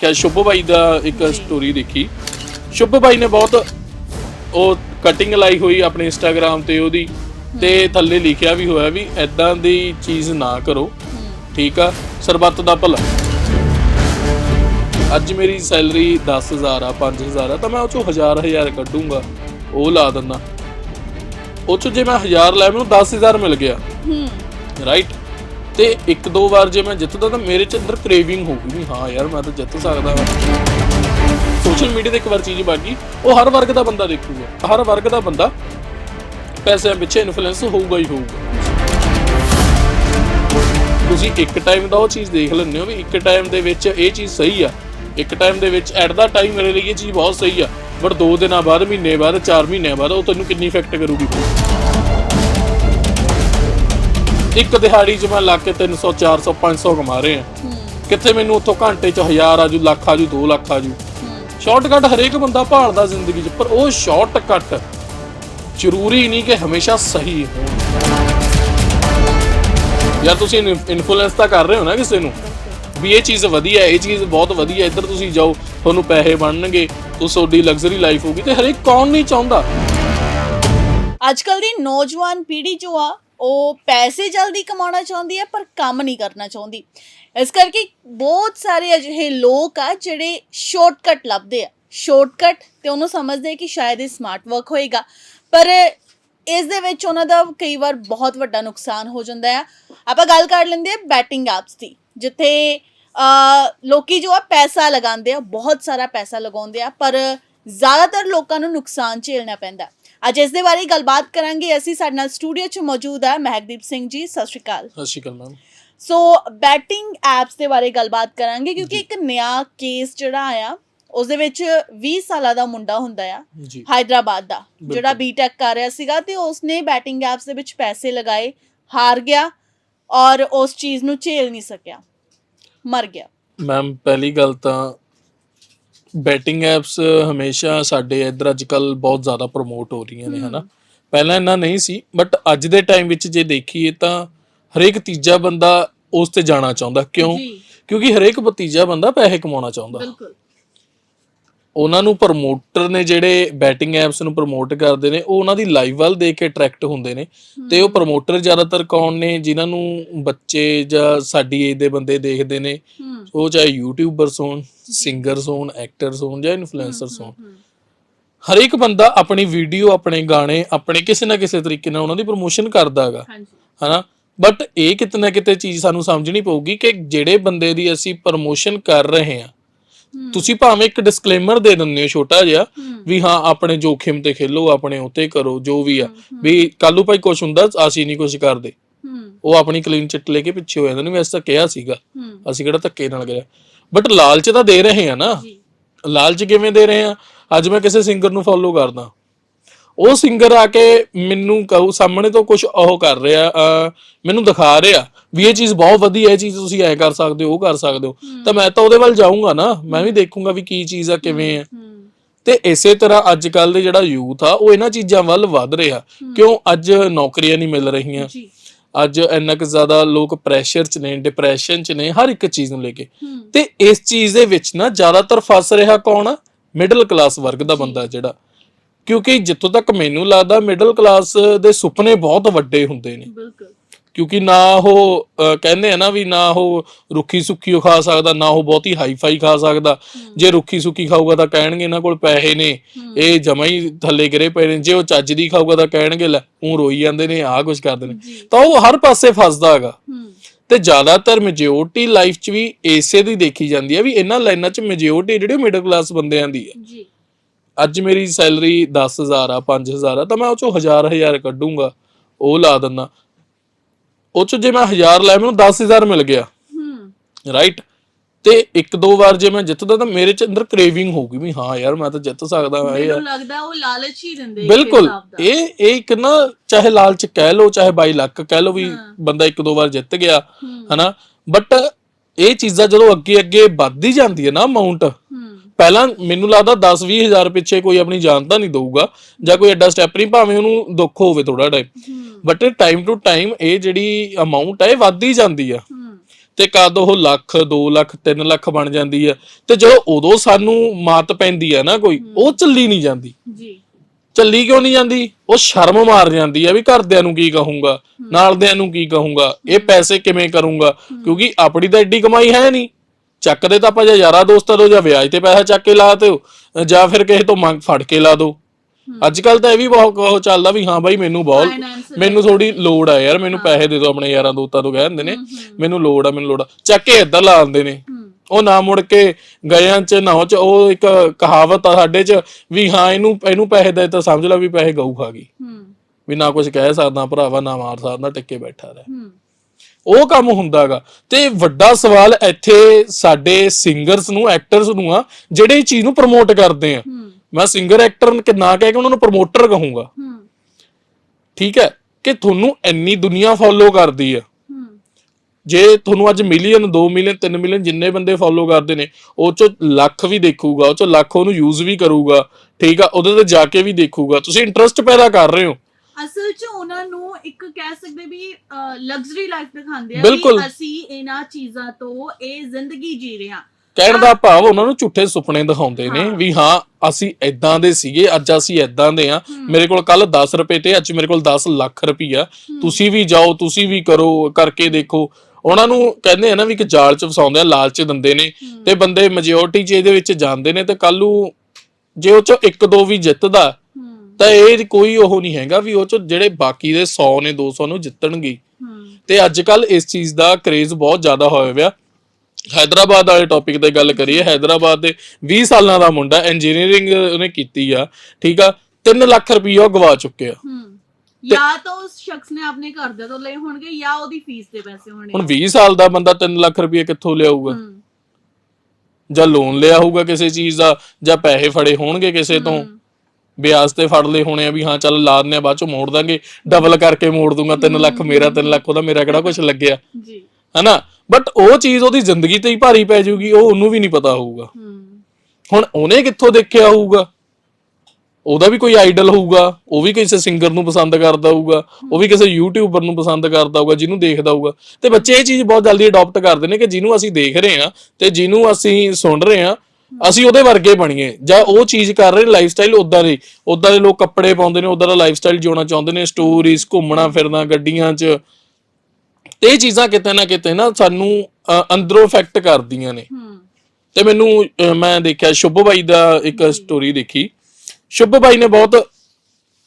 ਕਿ ਸ਼ੁਭ ਬਾਈ ਦਾ ਇੱਕ ਸਟੋਰੀ ਦੇਖੀ। ਸ਼ੁਭ ਬਾਈ ਨੇ ਬਹੁਤ ਉਹ ਕਟਿੰਗ ਲਾਈ ਹੋਈ ਆਪਣੇ ਇੰਸਟਾਗ੍ਰam ਤੇ ਉਹਦੀ ਤੇ ਥੱਲੇ ਲਿਖਿਆ ਵੀ ਹੋਇਆ ਵੀ ਐਦਾਂ ਦੀ ਚੀਜ਼ ਨਾ ਕਰੋ। ਠੀਕ ਆ? ਸਰਬੱਤ ਦਾ ਭਲਾ। ਅੱਜ ਮੇਰੀ ਸੈਲਰੀ 10000 ਆ 5000 ਆ ਤਾਂ ਮੈਂ ਉਹ ਚੋਂ 1000 1000 ਕੱਢੂੰਗਾ। ਉਹ ਲਾ ਦਿੰਦਾ। ਉਹ ਚੋਂ ਜੇ ਮੈਂ 1000 ਲੈ ਮੈਨੂੰ 10000 ਮਿਲ ਗਿਆ। ਹੂੰ। ਰਾਈਟ ਤੇ ਇੱਕ ਦੋ ਵਾਰ ਜੇ ਮੈਂ ਜਿੱਤਦਾ ਤਾਂ ਮੇਰੇ ਚ ਅੰਦਰ ਕ੍ਰੇਵਿੰਗ ਹੋਊਗੀ ਵੀ ਹਾਂ ਯਾਰ ਮੈਂ ਤਾਂ ਜਿੱਤ ਸਕਦਾ ਹਾਂ ਸੋਸ਼ਲ ਮੀਡੀਆ ਤੇ ਇੱਕ ਵਾਰ ਚੀਜ਼ ਬਾਕੀ ਉਹ ਹਰ ਵਰਗ ਦਾ ਬੰਦਾ ਦੇਖੂਗਾ। ਹਰ ਵਰਗ ਦਾ ਬੰਦਾ ਪੈਸਿਆਂ ਪਿੱਛੇ ਇਨਫਲੂਐਂਸ ਹੋਊਗਾ ਹੀ ਹੋਊਗਾ। ਤੁਸੀਂ ਇੱਕ ਟਾਈਮ ਦਾ ਉਹ ਚੀਜ਼ ਦੇਖ ਲੈਂਦੇ ਹੋ ਵੀ ਇੱਕ ਟਾਈਮ ਦੇ ਵਿੱਚ ਇਹ ਚੀਜ਼ ਸਹੀ ਆ। ਇੱਕ ਟਾਈਮ ਦੇ ਵਿੱਚ ਐਟ ਦਾ ਟਾਈਮ ਮੇਰੇ ਲਈ ਇਹ ਚੀਜ਼ ਬਹੁਤ ਸਹੀ ਆ। ਬਟ 2 ਦਿਨਾਂ ਬਾਅਦ, ਮਹੀਨੇ ਬਾਅਦ 4 ਮਹੀਨਿਆਂ ਬਾਅਦ ਉਹ ਤੈਨੂੰ ਕਿੰਨੀ ਇਫੈਕਟ ਕਰੂਗੀ? ਇੱਕ ਦਿਹਾੜੀ 'ਚ ਮੈਂ ਲਾ ਕੇ 300 400 500 ਕਮਾ ਰਹੇ। ਆ ਕਿੱਥੇ ਮੈਨੂੰ ਉੱਥੋਂ ਘੰਟੇ 'ਚ 1000 ਆਜੂ ਲੱਖ ਆਜੂ 2 ਲੱਖ ਆਜੂ ਸ਼ਾਰਟਕਟ ਹਰੇਕ ਬੰਦਾ ਭਾਲਦਾ ਜ਼ਿੰਦਗੀ 'ਚ ਪਰ ਉਹ ਸ਼ਾਰਟਕਟ ਜ਼ਰੂਰੀ ਨਹੀਂ ਕਿ ਹਮੇਸ਼ਾ ਸਹੀ ਹੋਣ ਯਾਰ ਤੁਸੀਂ ਇਨਫਲੂਐਂਸ ਤਾਂ ਕਰ ਰਹੇ ਹੋ ਨਾ ਕਿਸੇ ਨੂੰ? ਵੀ ਇਹ ਚੀਜ਼ ਵਧੀਆ ਹੈ ਇਹ ਚੀਜ਼ ਬਹੁਤ ਵਧੀਆ ਇੱਧਰ ਤੁਸੀਂ ਜਾਓ ਤੁਹਾਨੂੰ ਪੈਸੇ ਬਣਨਗੇ ਤੁਸੀਂ ਤੁਹਾਡੀ ਲਗਜ਼ਰੀ ਲਾਈਫ ਹੋਊਗੀ ਤੇ ਹਰੇਕ ਕੌਣ ਨਹੀਂ ਚਾਹੁੰਦਾ। ਅੱਜ ਕੱਲ ਦੀ ਨੌਜਵਾਨ ਪੀੜ੍ਹੀ ਜੋ ਆ ਉਹ ਪੈਸੇ ਜਲਦੀ ਕਮਾਉਣਾ ਚਾਹੁੰਦੀ ਹੈ, ਪਰ ਕੰਮ ਨਹੀਂ ਕਰਨਾ ਚਾਹੁੰਦੀ। ਇਸ ਕਰਕੇ ਬਹੁਤ ਸਾਰੇ ਅਜਿਹੇ ਲੋਕ ਆ, ਜਿਹੜੇ ਸ਼ਾਰਟਕਟ ਲੱਭਦੇ ਆ। ਸ਼ਾਰਟਕਟ ਤੇ ਉਹਨੂੰ ਸਮਝਦੇ ਕਿ ਸ਼ਾਇਦ ਇਹ ਸਮਾਰਟ ਵਰਕ ਹੋਏਗਾ। ਪਰ ਇਸ ਦੇ ਵਿੱਚ ਉਹਨਾਂ ਦਾ ਕਈ ਵਾਰ ਬਹੁਤ ਵੱਡਾ ਨੁਕਸਾਨ ਹੋ ਜਾਂਦਾ ਆ। ਆਪਾਂ ਗੱਲ ਕਰ ਲੈਂਦੇ ਆ ਬੈਟਿੰਗ ਐਪਸ ਦੀ, ਜਿੱਥੇ, ਅ, ਲੋਕੀ ਜੋ ਆ ਪੈਸਾ ਲਗਾਉਂਦੇ ਆ, ਬਹੁਤ ਸਾਰਾ ਪੈਸਾ ਲਗਾਉਂਦੇ ਆ, ਪਰ ਜ਼ਿਆਦਾਤਰ ਲੋਕਾਂ ਨੂੰ ਨੁਕਸਾਨ ਝੇਲਣਾ ਪੈਂਦਾ। ਅੱਜ ਇਸ ਦੇ ਬਾਰੇ ਗੱਲਬਾਤ ਕਰਾਂਗੇ। ਅਸੀਂ ਸਾਡੇ ਨਾਲ ਸਟੂਡੀਓ 'ਚ ਮੌਜੂਦ ਹੈ ਮਹਿਕਦੀਪ ਸਿੰਘ ਜੀ ਸਤਿ ਸ਼੍ਰੀ ਅਕਾਲ। ਸਤਿ ਸ਼੍ਰੀ ਅਕਾਲ ਮੈਮ। ਸੋ ਬੈਟਿੰਗ ਐਪਸ ਦੇ ਬਾਰੇ ਗੱਲਬਾਤ ਕਰਾਂਗੇ ਕਿਉਂਕਿ ਇੱਕ ਨਿਆ ਕੇਸ ਜਿਹੜਾ ਆਇਆ ਉਸ ਦੇ ਵਿੱਚ 20 ਸਾਲਾਂ ਦਾ ਮੁੰਡਾ ਹੁੰਦਾ ਆ ਜੀ। ਹਾਈਦਰਾਬਾਦ ਦਾ ਜਿਹੜਾ ਬੀਟੈਕ ਕਰ ਰਿਹਾ ਸੀਗਾ ਤੇ ਉਸਨੇ ਬੈਟਿੰਗ ਐਪਸ ਦੇ ਵਿੱਚ ਪੈਸੇ ਲਗਾਏ ਹਾਰ ਗਿਆ ਔਰ ਉਸ ਚੀਜ਼ ਨੂੰ ਝੇਲ ਨਹੀਂ ਸਕਿਆ ਮਰ ਗਿਆ। ਮੈਮ ਪਹਿਲੀ ਗੱਲ ਤਾਂ ਬੈਟਿੰਗ ਐਪਸ ਹਮੇਸ਼ਾ ਸਾਡੇ ਇੱਧਰ ਅੱਜਕੱਲ ਬਹੁਤ ਜ਼ਿਆਦਾ ਪ੍ਰਮੋਟ ਹੋ ਰਹੀਆਂ ਨੇ ਹਨਾ? ਪਹਿਲਾਂ ਇੰਨਾ ਨਹੀਂ ਸੀ ਬਟ ਅੱਜ ਦੇ ਟਾਈਮ ਵਿੱਚ ਜੇ ਦੇਖੀਏ ਤਾਂ ਹਰੇਕ ਤੀਜਾ ਬੰਦਾ ਉਸ ਤੇ ਜਾਣਾ ਚਾਹੁੰਦਾ। ਕਿਉਂ? ਕਿਉਂਕਿ ਹਰੇਕ ਤੀਜਾ ਬੰਦਾ ਪੈਸੇ ਕਮਾਉਣਾ ਚਾਹੁੰਦਾ। ਬਿਲਕੁਲ। ਉਹਨਾਂ ਨੂੰ ਪ੍ਰਮੋਟਰ ਨੇ ਜਿਹੜੇ ਬੈਟਿੰਗ ਐਪਸ ਨੂੰ ਪ੍ਰਮੋਟ ਕਰਦੇ ਨੇ ਉਹ ਉਹਨਾਂ ਦੀ ਲਾਈਵ ਵੱਲ ਦੇਖ ਕੇ ਅਟਰੈਕਟ ਹੁੰਦੇ ਨੇ। ਤੇ ਉਹ ਪ੍ਰਮੋਟਰ ਜ਼ਿਆਦਾਤਰ ਕੌਣ ਨੇ? ਜਿਨ੍ਹਾਂ ਨੂੰ ਬੱਚੇ ਜਾਂ ਸਾਡੀ ਏਜ ਦੇ ਬੰਦੇ ਦੇਖਦੇ ਨੇ। ਉਹ ਚਾਹੇ ਯੂਟਿਊਬਰਸ ਹੋਣ ਸਿੰਗਰਸ ਹੋਣ ਐਕਟਰਸ ਹੋਣ ਜਾਂ ਇਨਫਲੂਐਂਸਰਸ ਹੋਣ। ਹਰੇਕ ਬੰਦਾ ਆਪਣੀ ਵੀਡੀਓ ਆਪਣੇ ਗਾਣੇ ਆਪਣੇ ਕਿਸੇ ਨਾ ਕਿਸੇ ਤਰੀਕੇ ਨਾਲ ਉਹਨਾਂ ਦੀ ਪ੍ਰੋਮੋਸ਼ਨ ਕਰਦਾ ਹੈਗਾ। ਹਨਾ? ਬਟ ਇਹ ਕਿਤੇ ਨਾ ਕਿਤੇ ਚੀਜ਼ ਸਾਨੂੰ ਸਮਝਣੀ ਪਊਗੀ ਕਿ ਜਿਹੜੇ ਬੰਦੇ ਦੀ ਅਸੀਂ ਪ੍ਰੋਮੋਸ਼ਨ ਕਰ ਰਹੇ ਹਾਂ ਤੁਸੀਂ ਭਾਵੇਂ ਇੱਕ ਡਿਸਕਲੇਮਰ ਦੇ ਦਿੰਦੇ ਹੋ ਛੋਟਾ ਜਿਹਾ ਵੀ ਹਾਂ ਆਪਣੇ ਜੋਖਿਮ ਤੇ ਖੇਲੋ ਆਪਣੇ ਉਤੇ ਕਰੋ ਜੋ ਵੀ ਆ। ਵੀ ਕੱਲੂ ਭਾਈ ਕੁਝ ਹੁੰਦਾ ਅਸੀਂ ਨਹੀਂ ਕੁਝ ਕਰਦੇ। ਉਹ ਆਪਣੀ ਕਲੀਨ ਚਿੱਟ ਲੈ ਕੇ ਪਿੱਛੇ ਹੋ ਜਾਂਦੇ ਨੇ ਵੈਸੇ ਤਾਂ ਕਿਹਾ ਸੀਗਾ। ਅਸੀਂ ਕਿਹੜਾ ਧੱਕੇ ਨਾਲ ਗਿਆ ਬਟ ਲਾਲਚ ਤਾਂ ਦੇ ਰਹੇ ਆ ਨਾ। ਲਾਲਚ ਕਿਵੇਂ ਦੇ ਰਹੇ ਆ? ਅੱਜ ਮੈਂ ਕਿਸੇ ਸਿੰਗਰ ਨੂੰ ਫੋਲੋ ਕਰਦਾ। ਉਹ ਸਿੰਗਰ ਆ ਕੇ ਮੈਨੂੰ ਕਹੂ ਸਾਹਮਣੇ ਤੋਂ ਕੁਝ ਉਹ ਕਰ ਰਿਹਾ ਮੈਨੂੰ ਦਿਖਾ ਰਿਹਾ ਵੀ ਇਹ ਚੀਜ਼ ਬਹੁਤ ਵਧੀਆ ਹੈ ਚੀਜ਼ ਤੁਸੀਂ ਐ ਕਰ ਸਕਦੇ ਹੋ ਉਹ ਕਰ ਸਕਦੇ ਹੋ। ਤਾਂ ਮੈਂ ਤਾਂ ਉਹਦੇ ਵੱਲ ਜਾਊਂਗਾ ਨਾ ਮੈਂ ਵੀ ਦੇਖੂੰਗਾ ਵੀ ਕੀ ਚੀਜ਼ ਆ ਕਿਵੇਂ ਆ। ਹੂੰ। ਤੇ ਇਸੇ ਤਰ੍ਹਾਂ ਅੱਜ ਕੱਲ ਦੇ ਜਿਹੜਾ ਯੂਥ ਆ ਉਹ ਇਹਨਾਂ ਚੀਜ਼ਾਂ ਵੱਲ ਵੱਧ ਰਿਹਾ। ਕਿਉਂ? ਅੱਜ ਨੌਕਰੀਆਂ ਨਹੀਂ ਮਿਲ ਰਹੀਆਂ। ਅੱਜ ਇੰਨਾ ਕੁ ਜ਼ਿਆਦਾ ਲੋਕ ਪ੍ਰੈਸ਼ਰ 'ਚ ਨੇ ਡਿਪਰੈਸ਼ਨ 'ਚ ਨੇ ਹਰ ਇੱਕ ਚੀਜ਼ ਨੂੰ ਲੈ ਕੇ। ਤੇ ਇਸ ਚੀਜ਼ ਦੇ ਵਿੱਚ ਨਾ ਜ਼ਿਆਦਾਤਰ ਫਸ ਰਿਹਾ ਕੌਣ ਆ? ਮਿਡਲ ਕਲਾਸ ਵਰਗ ਦਾ ਬੰਦਾ ਜਿਹੜਾ। ਕਿਉਂਕਿ ਜਿੱਥੋਂ ਤੱਕ ਮੈਨੂੰ ਲੱਗਦਾ ਮਿਡਲ ਕਲਾਸ ਦੇ ਸੁਪਨੇ ਬਹੁਤ ਵੱਡੇ ਹੁੰਦੇ ਨੇ। ਬਿਲਕੁਲ। ਕਿਉਂਕਿ ਨਾ ਉਹ ਕਹਿੰਦੇ ਆ ਨਾ ਵੀ ਨਾ ਉਹ ਰੁੱਖੀ ਸੁੱਕੀ ਉਹ ਖਾ ਸਕਦਾ ਨਾ ਉਹ ਬਹੁਤੀ ਹਾਈ-ਫਾਈ ਖਾ ਸਕਦਾ। ਜੇ ਰੁੱਖੀ ਸੁੱਕੀ ਖਾਊਗਾ ਤਾਂ ਕਹਿਣਗੇ ਇਹਨਾਂ ਕੋਲ ਪੈਸੇ ਨੇ। ਇਹ ਜਮਾ ਹੀ ਥੱਲੇ ਗਿਰੇ ਪਏ ਨੇ। ਜੇ ਉਹ ਚੱਜ ਦੀ ਖਾਊਗਾ ਤਾਂ ਕਹਿਣਗੇ ਲੈ ਉਹ ਰੋਈ ਜਾਂਦੇ ਨੇ ਆਹ ਕੁਝ ਕਰਦੇ ਨੇ। ਤਾਂ ਉਹ ਹਰ ਪਾਸੇ ਫਸਦਾ ਹੈਗਾ। ਤੇ ਜ਼ਿਆਦਾਤਰ ਮੈਜੋਰਟੀ ਲਾਈਫ 'ਚ ਵੀ ਏਸੇ ਦੀ ਦੇਖੀ ਜਾਂਦੀ ਹੈ ਵੀ ਇਹਨਾਂ ਲਾਈਨਾਂ 'ਚ ਮੈਜੋਰਟੀ ਜਿਹੜੀ ਮਿਡਲ ਕਲਾਸ ਬੰਦਿਆਂ ਦੀ ਹੈ। ਜੀ। ਅੱਜ ਮੇਰੀ ਸੈਲਰੀ 10000 ਆ 5000 ਆ ਤਾਂ ਮੈਂ ਉਹ ਚੋਂ 1000 1000 ਕੱਢੂੰਗਾ ਉਹ ਲਾ ਦਿੰਦਾ ਉਹ ਚੋਂ ਜੇ ਮੈਂ 1000 ਲੈ ਮੈਨੂੰ 10000 ਮਿਲ ਗਿਆ। ਹੂੰ। ਰਾਈਟ ਤੇ ਇੱਕ ਦੋ ਵਾਰ ਜੇ ਮੈਂ ਜਿੱਤਦਾ ਤਾਂ ਮੇਰੇ ਚ ਅੰਦਰ ਕ੍ਰੇਵਿੰਗ ਹੋਊਗੀ ਵੀ ਹਾਂ ਯਾਰ ਮੈਂ ਤਾਂ ਜਿੱਤ ਸਕਦਾ ਹਾਂ ਇਹ ਮੈਨੂੰ ਲੱਗਦਾ ਉਹ ਲਾਲਚ ਹੀ ਦਿੰਦੇ ਇੱਕ ਬਿਲਕੁਲ। ਹਿਸਾਬ ਦਾ। ਇਹ ਇਹ ਇੱਕ ਨਾ ਚਾਹੇ ਲਾਲਚ ਕਹਿ ਲਓ ਚਾਹੇ ਬਾਈ ਲੱਕ ਕਹਿ ਲਓ ਵੀ ਬੰਦਾ ਇੱਕ ਦੋ ਵਾਰ ਜਿੱਤ ਗਿਆ ਹਨਾ? ਬਟ ਇਹ ਚੀਜ਼ਾਂ ਜਦੋਂ ਅੱਗੇ ਅੱਗੇ ਵੱਧਦੀ ਜਾਂਦੀ ਹੈ ਨਾ ਅਮਾਉਂਟ ਹੂੰ ਪਹਿਲਾਂ ਮੈਨੂੰ ਲੱਗਦਾ 10 20 ਹਜ਼ਾਰ ਪਿੱਛੇ ਕੋਈ ਆਪਣੀ ਜਾਨ ਤਾਂ ਨਹੀਂ ਦਊਗਾ ਜਾਂ ਕੋਈ ਐਡਾ ਸਟੈਪ ਨਹੀਂ ਭਾਵੇਂ ਉਹਨੂੰ ਦੁੱਖ ਹੋਵੇ ਥੋੜਾ ਟਾਈਮ ਹੂੰ। ਬਟ ਟਾਈਮ ਟੂ ਟਾਈਮ ਇਹ ਜਿਹੜੀ ਅਮਾਉਂਟ ਹੈ ਇਹ ਵੱਧਦੀ ਜਾਂਦੀ ਆ। ਹੂੰ। ਤੇ ਕਦ ਉਹ ਲੱਖ 2 ਲੱਖ 3 ਲੱਖ ਬਣ ਜਾਂਦੀ ਆ ਤੇ ਜਦੋਂ ਉਦੋਂ ਸਾਨੂੰ ਮਾਤ ਪੈਂਦੀ ਆ ਨਾ ਕੋਈ ਉਹ ਚੱਲੀ ਨਹੀਂ ਜਾਂਦੀ। ਜੀ। ਚੱਲੀ ਕਿਉਂ ਨਹੀਂ ਜਾਂਦੀ? ਉਹ ਸ਼ਰਮ ਮਾਰ ਜਾਂਦੀ ਆ ਵੀ ਘਰਦਿਆਂ ਨੂੰ ਕੀ ਕਹੂੰਗਾ ਨਾਲਦਿਆਂ ਨੂੰ ਕੀ ਕਹੂੰਗਾ ਇਹ ਪੈਸੇ ਕਿਵੇਂ ਕਰੂੰਗਾ ਕਿਉਂਕਿ ਆਪਣੀ ਤਾਂ ਐਡੀ ਕਮਾਈ ਹੈ ਨਹੀਂ। ਚੱਕਦੇ ਤਾਂ ਆਪਾਂ ਜਾਂ ਯਾਰਾ ਦੋਸਤਾਂ ਤੋਂ ਜਾਂ ਵਿਆਜ ਤੇ ਪੈਸਾ ਚੱਕ ਕੇ ਲਾ ਦਿਓ ਜਾਂ ਫਿਰ ਕਿਸੇ ਤੋਂ ਮੰਗ ਫੜ ਕੇ ਲਾ ਦਿਓ ਅੱਜ ਕੱਲ ਤਾਂ ਇਹ ਵੀ ਬਹੁਤ ਉਹ ਚੱਲਦਾ ਵੀ ਹਾਂ ਬਾਈ ਮੈਨੂੰ ਬਹੁਤ ਮੈਨੂੰ ਥੋੜੀ ਲੋੜ ਆ ਯਾਰ ਮੈਨੂੰ ਪੈਸੇ ਦੇ ਦਿਓ ਆਪਣੇ ਯਾਰਾਂ ਦੋਸਤਾਂ ਤੋਂ ਕਹਿੰਦੇ ਨੇ। ਮੈਨੂੰ ਲੋੜ ਆ ਮੈਨੂੰ ਲੋੜ ਆ। ਚੱਕ ਕੇ ਇੱਧਰ ਲਾ ਦਿੰਦੇ ਨੇ। ਉਹ ਨਾ ਮੁੜ ਕੇ ਗਿਆਂ ਚ ਨਾ ਚ ਉਹ ਇੱਕ ਕਹਾਵਤ ਆ ਸਾਡੇ ਚ ਵੀ ਹਾਂ ਇਹਨੂੰ ਇਹਨੂੰ ਪੈਸੇ ਦੇ ਤਾਂ ਸਮਝ ਲੈ ਵੀ ਪੈਸੇ ਗਊ ਖਾ ਗਈ। ਵੀ ਨਾ ਕੁਝ ਕਹਿ ਸਕਦਾ ਭਰਾਵਾ ਨਾ ਮਾਰ ਸਕਦਾ ਟਿੱਕੇ ਬੈਠਾ ਰਹਿ। ਉਹ ਕੰਮ ਹੁੰਦਾਗਾ। ਤੇ ਵੱਡਾ ਸਵਾਲ ਇੱਥੇ ਸਾਡੇ ਸਿੰਗਰਸ ਨੂੰ ਐਕਟਰਸ ਨੂੰ ਆ ਜਿਹੜੇ ਇਹ ਚੀਜ਼ ਨੂੰ ਪ੍ਰਮੋਟ ਕਰਦੇ ਆ। ਮੈਂ ਸਿੰਗਰ ਐਕਟਰ ਕਿ ਨਾ ਕਹਿ ਕੇ ਉਹਨਾਂ ਨੂੰ ਪ੍ਰਮੋਟਰ ਕਹੂੰਗਾ। ਠੀਕ ਹੈ? ਕਿ ਤੁਹਾਨੂੰ ਇੰਨੀ ਦੁਨੀਆ ਫੋਲੋ ਕਰਦੀ ਆ। ਜੇ ਤੁਹਾਨੂੰ ਅੱਜ ਮਿਲੀਅਨ 2 ਮਿਲੀਅਨ 3 ਮਿਲੀਅਨ ਜਿੰਨੇ ਬੰਦੇ ਫੋਲੋ ਕਰਦੇ ਨੇ ਉਹ ਚੋਂ ਲੱਖ ਵੀ ਦੇਖੂਗਾ ਉਹ ਚੋਂ ਲੱਖ ਉਹਨੂੰ ਯੂਜ਼ ਵੀ ਕਰੂਗਾ। ਠੀਕ ਆ? ਉਹਦੇ ਤੇ ਜਾ ਕੇ ਵੀ ਦੇਖੂਗਾ। ਤੁਸੀਂ ਇੰਟਰਸਟ ਪੈਦਾ ਕਰ ਰਹੇ ਹੋ। ਅਸਲ 'ਚ ਉਹਨਾਂ ਨੂੰ ਇੱਕ ਕਹਿ ਸਕਦੇ ਵੀ ਲਗਜ਼ਰੀ ਲਾਈਫ ਦਿਖਾਉਂਦੇ ਆ ਬਿਲਕੁਲ। ਵੀ ਅਸੀਂ ਇਹਨਾਂ ਚੀਜ਼ਾਂ ਤੋਂ ਇਹ ਜ਼ਿੰਦਗੀ ਜੀ ਰਹੇ ਹਾਂ। ਕਹਿਣ ਦਾ ਭਾਵ ਉਹਨਾਂ ਨੂੰ ਝੂਠੇ ਸੁਪਨੇ ਦਿਖਾਉਂਦੇ ਨੇ ਵੀ ਹਾਂ ਅਸੀਂ ਐਦਾਂ ਦੇ ਸੀਗੇ ਅੱਜ ਅਸੀਂ ਐਦਾਂ ਦੇ ਆ ਮੇਰੇ ਕੋਲ ਕੱਲ 10 ਰੁਪਏ ਤੇ ਅੱਜ ਮੇਰੇ ਕੋਲ 10 ਲੱਖ ਰੁਪਈਆ ਤੁਸੀਂ ਵੀ ਜਾਓ ਤੁਸੀਂ ਵੀ ਕਰੋ ਕਰਕੇ ਦੇਖੋ। ਉਹਨਾਂ ਨੂੰ ਕਹਿੰਦੇ ਆ ਨਾ ਵੀ ਇੱਕ ਜਾਲ ਚ ਫਸਾਉਂਦੇ ਆ ਲਾਲਚ ਦਿੰਦੇ ਨੇ। ਤੇ ਬੰਦੇ ਮੈਜੋਰਟੀ ਚ ਇਹਦੇ ਵਿੱਚ ਜਾਂਦੇ ਨੇ ਤੇ ਕੱਲ ਨੂੰ ਜੇ ਉਹ ਚ ਇੱਕ ਦੋ ਵੀ ਜਿੱਤਦਾ ਤਾਂ ਇਹ ਕੋਈ ਉਹ ਨਹੀਂ ਹੈਗਾ ਵੀ ਉਹ ਚ ਜਿਹੜੇ ਬਾਕੀ ਦੇ 100 ਨੇ 200 ਨੂੰ ਜਿੱਤਣਗੇ। ਤੇ ਅੱਜ ਕੱਲ ਇਸ ਚੀਜ਼ ਦਾ ਕ੍ਰੇਜ਼ ਬਹੁਤ ਜ਼ਿਆਦਾ ਹੋਇਆ ਹੋਇਆ। ਹੈਦਰਾਬਾਦ ਵਾਲੇ ਟੌਪਿਕ ਤੇ ਗੱਲ ਕਰੀਏ ਹੈਦਰਾਬਾਦ ਦੇ 20 ਸਾਲਾਂ ਦਾ ਮੁੰਡਾ ਇੰਜੀਨੀਅਰਿੰਗ ਉਹਨੇ ਕੀਤੀ ਆ ਠੀਕ ਆ 3 ਲੱਖ ਰੁਪਈਆ ਉਹ ਗਵਾ ਚੁੱਕਿਆ। ਹੂੰ। ਜਾਂ ਤਾਂ ਉਸ ਸ਼ਖਸ ਨੇ ਆਪਣੇ ਘਰਦਿਆਂ ਤੋਂ ਲਏ ਹੋਣਗੇ ਜਾਂ ਉਹਦੀ ਫੀਸ ਦੇ ਪੈਸੇ ਹੋਣਗੇ ਹੁਣ 20 ਸਾਲ ਦਾ ਬੰਦਾ 3 ਲੱਖ ਰੁਪਈਆ ਕਿੱਥੋਂ ਲਿਆਊਗਾ? ਜਾਂ ਲੋਨ ਲਿਆ ਹੋਊਗਾ ਕਿਸੇ ਚੀਜ਼ ਦਾ ਜਾਂ ਪੈਸੇ ਫੜੇ ਹੋਣਗੇ ਕਿਸੇ ਤੋਂ? ਵਿਆਜ ਤੇ ਫੜ ਲਏ ਹੋਣੇ ਆ ਵੀ ਹਾਂ ਚੱਲ ਲਾ ਦਿੰਨੇ ਆ ਬਾਅਦ ਚ ਮੋੜ ਦਾਂਗੇ। ਡਬਲ ਕਰਕੇ ਮੋੜ ਦੂੰਗਾ 3 ਲੱਖ ਮੇਰਾ 3 ਲੱਖ ਉਹਦਾ ਮੇਰਾ ਕਿਹੜਾ ਕੁਝ ਲੱਗਿਆ। ਜੀ। ਹਨਾ? ਬਟ ਉਹ ਚੀਜ਼ ਉਹਦੀ ਜ਼ਿੰਦਗੀ ਤੇ ਹੀ ਭਾਰੀ ਪੈ ਜਾਊਗੀ ਉਹ ਉਹਨੂੰ ਵੀ ਨਹੀਂ ਪਤਾ ਹੋਊਗਾ। ਹੁਣ ਉਹਨੇ ਕਿੱਥੋਂ ਦੇਖਿਆ ਹੋਊਗਾ? ਉਹਦਾ ਵੀ ਕੋਈ ਆਈਡਲ ਹੋਊਗਾ ਉਹ ਵੀ ਕਿਸੇ ਸਿੰਗਰ ਨੂੰ ਪਸੰਦ ਕਰਦਾ ਹੋਊਗਾ ਉਹ ਵੀ ਕਿਸੇ ਯੂਟਿਊਬਰ ਨੂੰ ਪਸੰਦ ਕਰਦਾ ਹੋਊਗਾ ਜਿਹਨੂੰ ਦੇਖਦਾ ਹੋਊਗਾ। ਤੇ ਬੱਚੇ ਇਹ ਚੀਜ਼ ਬਹੁਤ ਜਲਦੀ ਅਡਾਪਟ ਕਰਦੇ ਨੇ ਕਿ ਜਿਹਨੂੰ ਅਸੀਂ ਦੇਖ ਰਹੇ ਹਾਂ ਤੇ ਜਿਹਨੂੰ ਅਸੀਂ ਸੁਣ ਰਹੇ ਹਾਂ ਅਸੀਂ ਉਹਦੇ ਵਰਗੇ ਬਣੀਏ। ਜਾਂ ਉਹ ਚੀਜ਼ ਕਰ ਰਹੇ ਲਾਈਫ ਸਟਾਈਲ ਉਦਾਂ ਦੇ। ਉਦਾਂ ਦੇ ਲੋਕ ਕੱਪੜੇ ਪਾਉਂਦੇ ਨੇ ਉਦਾਂ ਦਾ ਲਾਈਫ ਸਟਾਈਲ ਜਿਉਣਾ ਚਾਹੁੰਦੇ ਨੇ ਸਟੋਰੀਜ਼ ਘੁੰਮਣਾ ਫਿਰਨਾ ਗੱਡੀਆਂ 'ਚ। ਤੇ ਇਹ ਚੀਜ਼ਾਂ ਕਿਤੇ ਨਾ ਕਿਤੇ ਨਾ ਸਾਨੂੰ ਅੰਦਰੋਂ ਇਫੈਕਟ ਕਰਦੀਆਂ ਨੇ। ਤੇ ਮੈਨੂੰ ਮੈਂ ਦੇਖਿਆ ਸ਼ੁਭ ਬਾਈ ਦਾ ਇੱਕ ਸਟੋਰੀ ਦੇਖੀ। ਸ਼ੁਭ ਬਾਈ ਨੇ ਬਹੁਤ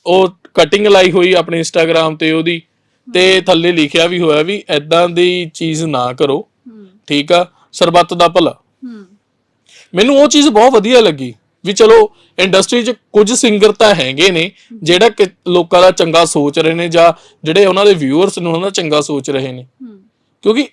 ਉਹ ਕਟਿੰਗ ਲਾਈ ਹੋਈ ਆਪਣੇ ਇੰਸਟਾਗ੍ਰam ਤੇ ਉਹਦੀ। ਤੇ ਥੱਲੇ ਲਿਖਿਆ ਵੀ ਹੋਇਆ ਵੀ ਐਦਾਂ ਦੀ ਚੀਜ਼ ਨਾ ਕਰੋ। ਠੀਕ ਆ? ਸਰਬੱਤ ਦਾ ਭਲਾ। ਮੈਨੂੰ ਉਹ ਚੀਜ਼ ਬਹੁਤ ਵਧੀਆ ਲੱਗੀ ਵੀ ਚਲੋ ਇੰਡਸਟਰੀ 'ਚ ਕੁਝ ਸਿੰਗਰ ਤਾਂ ਹੈਗੇ ਨੇ ਜਿਹੜਾ ਕਿ ਲੋਕਾਂ ਦਾ ਚੰਗਾ ਸੋਚ ਰਹੇ ਨੇ ਜਾਂ ਜਿਹੜੇ ਉਹਨਾਂ ਦੇ ਵਿਊਅਰਸ ਨੇ ਉਹਨਾਂ ਦਾ ਚੰਗਾ ਸੋਚ ਰਹੇ ਨੇ। ਕਿਉਂਕਿ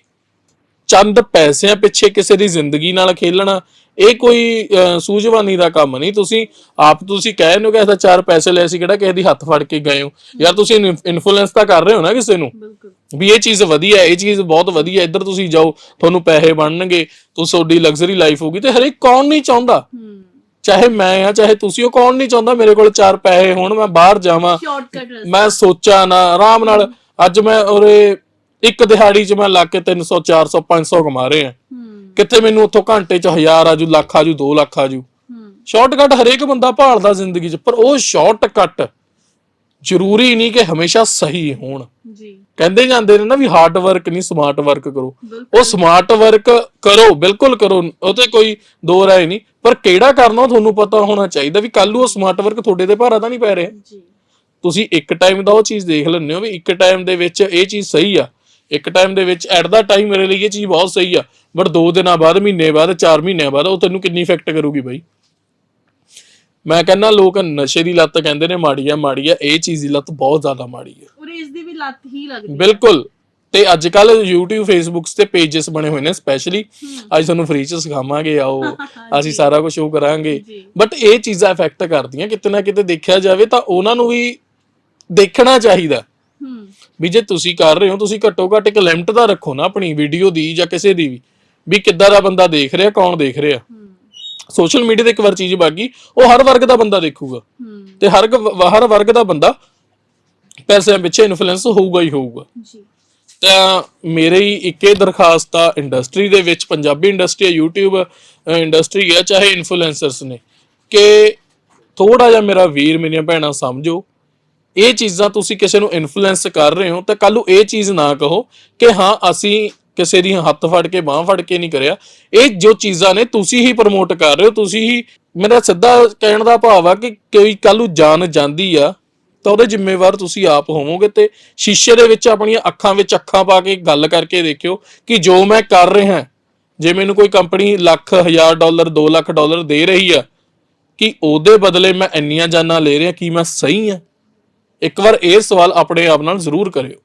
ਚੰਦ ਪੈਸਿਆਂ ਪਿੱਛੇ ਕਿਸੇ ਦੀ ਜ਼ਿੰਦਗੀ ਨਾਲ ਖੇਲਣਾ ਇਹ ਕੋਈ ਸੂਝਵਾਨੀ ਦਾ ਕੰਮ ਨਹੀਂ। ਤੁਸੀਂ ਆਪ ਤੁਸੀਂ ਕਹਿ ਨੂੰ ਕਿ ਇਹਦਾ ਚਾਰ ਪੈਸੇ ਲਏ ਸੀ ਕਿਹੜਾ ਕਿਸੇ ਦੀ ਹੱਥ ਫੜ ਕੇ ਗਏ ਹੋ? ਯਾਰ ਤੁਸੀਂ ਇਨਫਲੂਐਂਸ ਤਾਂ ਕਰ ਰਹੇ ਹੋ ਨਾ ਕਿਸੇ ਨੂੰ। ਬਿਲਕੁਲ। ਵੀ ਇਹ ਚੀਜ਼ ਵਧੀਆ ਹੈ, ਇਹ ਚੀਜ਼ ਬਹੁਤ ਵਧੀਆ ਹੈ, ਇੱਧਰ ਤੁਸੀਂ ਜਾਓ ਤੁਹਾਨੂੰ ਪੈਸੇ ਬਣਨਗੇ ਤੁਹਾਡੀ ਲਗਜ਼ਰੀ ਲਾਈਫ ਹੋਗੀ ਤੇ ਹਰੇਕ ਕੌਣ ਨਹੀਂ ਚਾਹੁੰਦਾ। ਹੂੰ। ਚਾਹੇ ਮੈਂ ਆ ਚਾਹੇ ਤੁਸੀਂ ਉਹ ਕੌਣ ਨਹੀਂ ਚਾਹੁੰਦਾ ਮੇਰੇ ਕੋਲ ਚਾਰ ਪੈਸੇ ਹੋਣ ਮੈਂ ਬਾਹਰ ਜਾਵਾਂ। ਮੈਂ ਸੋਚਾਂ ਨਾ ਆਰਾਮ ਨਾਲ। ਅੱਜ ਮੈਂ ਉਰੇ ਇੱਕ ਦਿਹਾੜੀ 'ਚ ਮੈਂ ਲੱਗ ਕੇ 300 400 500 ਕਮਾ ਰਹੇ ਕਿੱਥੇ ਮੈਨੂੰ ਉੱਥੋਂ ਘੰਟੇ 'ਚ 1000 ਆਜੂ ਲੱਖ ਆਜੂ 2 ਲੱਖ ਆਜੂ ਸ਼ਾਰਟਕਟ ਹਰੇਕ ਬੰਦਾ ਭਾਲਦਾ ਜ਼ਿੰਦਗੀ 'ਚ ਪਰ ਉਹ ਸ਼ਾਰਟਕਟ ਜ਼ਰੂਰੀ ਨਹੀਂ ਕਿ ਹਮੇਸ਼ਾ ਸਹੀ ਹੋਣ। ਜੀ। ਕਹਿੰਦੇ ਜਾਂਦੇ ਨੇ ਨਾ ਵੀ ਹਾਰਡ ਵਰਕ ਨਹੀਂ ਸਮਾਰਟ ਵਰਕ ਕਰੋ। ਉਹ ਸਮਾਰਟ ਵਰਕ ਕਰੋ ਬਿਲਕੁਲ ਕਰੋ। ਉਹ ਤੇ ਕੋਈ ਦੋ ਰਾਏ ਨਹੀਂ। ਪਰ ਕਿਹੜਾ ਕਰਨਾ ਤੁਹਾਨੂੰ ਪਤਾ ਹੋਣਾ ਚਾਹੀਦਾ ਵੀ ਕੱਲ ਨੂੰ ਉਹ ਸਮਾਰਟ ਵਰਕ ਤੁਹਾਡੇ ਤੇ ਭਾਰਾ ਤਾਂ ਨਹੀਂ ਪੈ ਰਿਹਾ। ਜੀ। ਤੁਸੀਂ ਇੱਕ ਟਾਈਮ ਦਾ ਉਹ ਚੀਜ਼ ਦੇਖ ਲੈਂਦੇ ਹੋ ਵੀ ਇੱਕ ਟਾਈਮ ਦੇ ਵਿੱਚ ਇਹ ਚੀਜ਼ ਸਹੀ ਆ। ਇੱਕ ਟਾਈਮ ਦੇ ਵਿੱਚ ਐਟ ਦਾ ਟਾਈਮ ਮੇਰੇ ਲਈ ਇਹ ਚੀਜ਼ ਬਹੁਤ ਸਹੀ ਆ ਬਟ 2 ਦਿਨਾਂ ਬਾਅਦ ਮਹੀਨੇ ਬਾਅਦ 4 ਮਹੀਨਿਆਂ ਬਾਅਦ ਉਹ ਤੈਨੂੰ ਕਿੰਨੀ ਇਫੈਕਟ ਕਰੂਗੀ ਬਾਈ? ਮੈਂ ਕਹਿੰਦਾ ਲੋਕ ਨਸ਼ੇ ਦੀ ਲੱਤ ਕਹਿੰਦੇ ਨੇ ਮਾੜੀ ਆ ਮਾੜੀ ਆ ਇਹ ਚੀਜ਼ ਦੀ ਲੱਤ ਬਹੁਤ ਜ਼ਿਆਦਾ ਮਾੜੀ ਆ। ਔਰ ਇਸ ਦੀ ਵੀ ਲੱਤ ਹੀ ਲੱਗਦੀ। ਬਿਲਕੁਲ। ਤੇ ਅੱਜ ਕੱਲ YouTube Facebook ਤੇ ਪੇजेस ਬਣੇ ਹੋਏ ਨੇ ਸਪੈਸ਼ਲੀ ਅੱਜ ਤੁਹਾਨੂੰ ਫ੍ਰੀ ਚ ਸਿਖਾਵਾਂਗੇ ਆਓ ਅਸੀਂ ਸਾਰਾ ਕੁਝ ਸ਼ੋਅ ਕਰਾਂਗੇ। ਬਟ ਇਹ ਚੀਜ਼ਾਂ ਇਫੈਕਟ ਕਰਦੀਆਂ ਕਿਤੇ ਨਾ ਕਿਤੇ ਦੇਖਿਆ ਜਾਵੇ ਤਾਂ ਉਹਨਾਂ ਨੂੰ ਵੀ ਦੇਖਣਾ ਚਾਹੀਦਾ। ਹੂੰ। ਵੀ ਜੇ ਤੁਸੀਂ ਕਰ ਰਹੇ ਹੋ ਤੁਸੀਂ ਘੱਟੋ ਘੱਟ ਇੱਕ ਲਿਮਟ ਦਾ ਰੱਖੋ ਨਾ ਆਪਣੀ ਵੀਡੀਓ ਦੀ ਜਾਂ ਕਿਸੇ ਦੀ ਵੀ ਵੀ ਕਿੱਦਾਂ ਦਾ ਬੰਦਾ ਦੇਖ ਰਿਹਾ ਕੌਣ ਦੇਖ ਰਿਹਾ। ਸੋਸ਼ਲ ਮੀਡੀਆ ਤੇ ਇੱਕ ਵਾਰ ਚੀਜ਼ ਬਾਗੀ ਉਹ ਹਰ ਵਰਗ ਦਾ ਬੰਦਾ ਦੇਖੂਗਾ। ਤੇ ਹਰ ਹਰ ਵਰਗ ਦਾ ਬੰਦਾ ਪੈਸਿਆਂ ਪਿੱਛੇ ਇਨਫਲੂਐਂਸ ਹੋਊਗਾ ਹੀ ਹੋਊਗਾ। ਜੀ। ਤਾਂ ਮੇਰੀ ਇੱਕੇ ਦਰਖਾਸਤ ਆ ਇੰਡਸਟਰੀ ਦੇ ਵਿੱਚ ਪੰਜਾਬੀ ਇੰਡਸਟਰੀ ਹੈ YouTube ਇੰਡਸਟਰੀ ਹੈ ਚਾਹੇ ਇਨਫਲੂਐਂਸਰਸ ਨੇ। ਕਿ ਥੋੜਾ ਜਿਹਾ ਮੇਰਾ ਵੀਰ ਮੇਰੀਆਂ ਭੈਣਾਂ ਸਮਝੋ ਇਹ ਚੀਜ਼ਾਂ ਤੁਸੀਂ ਕਿਸੇ ਨੂੰ ਇਨਫਲੂਐਂਸ ਕਰ ਰਹੇ ਹੋ, ਤਾਂ ਕੱਲ ਨੂੰ ਇਹ ਚੀਜ਼ ਨਾ ਕਹੋ ਕਿ ਹਾਂ, ਅਸੀਂ ਕਿਸੇ ਦੀ ਹੱਥ ਫੜ ਕੇ, ਬਾਹ ਫੜ ਕੇ ਨਹੀਂ ਕਰਿਆ। ਇਹ ਜੋ ਚੀਜ਼ਾਂ ਨੇ, ਤੁਸੀਂ ਹੀ ਪ੍ਰਮੋਟ ਕਰ ਰਹੇ ਹੋ, ਤੁਸੀਂ ਹੀ ਮੇਰਾ ਸਿੱਧਾ ਕਹਿਣ ਦਾ ਭਾਵ ਆ ਕਿ ਕੋਈ ਕੱਲ ਨੂੰ ਜਾਨ ਜਾਂਦੀ ਆ, ਤਾਂ ਉਹਦੇ ਜ਼ਿੰਮੇਵਾਰ ਤੁਸੀਂ ਆਪ ਹੋਵੋਗੇ ਤੇ ਸ਼ੀਸ਼ੇ ਦੇ ਵਿੱਚ ਆਪਣੀਆਂ ਅੱਖਾਂ ਵਿੱਚ ਅੱਖਾਂ ਪਾ ਕੇ ਗੱਲ ਕਰਕੇ ਦੇਖਿਓ ਕਿ ਜੋ ਮੈਂ ਕਰ ਰਿਹਾ, ਜੇ ਮੈਨੂੰ ਕੋਈ ਕੰਪਨੀ ਲੱਖ, ਹਜ਼ਾਰ ਡਾਲਰ 2 ਲੱਖ ਡਾਲਰ ਦੇ ਰਹੀ ਆ, ਕਿ ਉਹਦੇ ਬਦਲੇ ਮੈਂ ਇੰਨੀਆਂ ਜਾਨਾਂ ਲੈ ਰਿਹਾ, ਕੀ ਮੈਂ ਸਹੀ ਆ? ਇੱਕ ਵਾਰ ਇਹ ਸਵਾਲ ਆਪਣੇ ਆਪ ਨਾਲ ਜ਼ਰੂਰ ਕਰਿਓ।